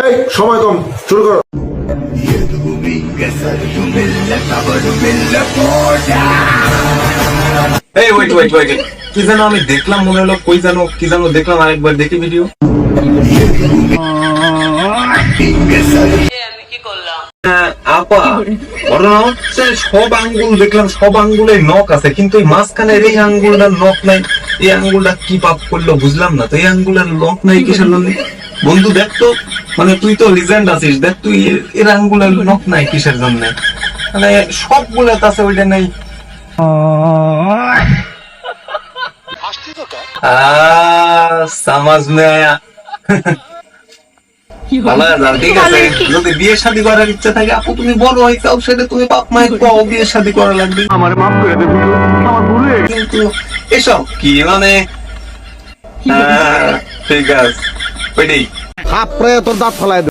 এই সময় কম শুরু করো। এই ওয়েট ওয়েট ওয়েট কি যেন আমি দেখলাম মনে হলো কই যেন কি যেন দেখলাম আরেকবার দেখি ভিডিও আমি কি করলাম? হ্যাঁ, আপা ঘটনা হচ্ছে সব আঙ্গুল দেখলাম সব আঙ্গুলে নখ আছে কিন্তু এই মাঝখানের এই আঙ্গুলটার নখ নাই। এই আঙ্গুলটা কি পাপ করল বুঝলাম না তো এই আঙ্গুলের নখ নাই কিসের জন্য? বন্ধু দেখ তো মানে তুই তো লিজেন্ড আছিস দেখ তুই এর- আঙ্গুলের নখ নাই কিসের জন্য? মানে সবগুলো আছে ওইটা নাই। সমাজ মে আয়া ভালো ঠিক আছে যদি বিয়ে শাদী করার ইচ্ছা থাকে আপু তুমি বড় হইতাও সেটা তুমি বাপ মায়ের কও বিয়ে শাদী করা লাগবে। আমার মাফ করে দেবে আমার ভুল কিন্তু এসব কি মানে? হ্যাঁ, ঠিক আছে। ওইটাই থাপড়ে তোর দাঁত ফলাই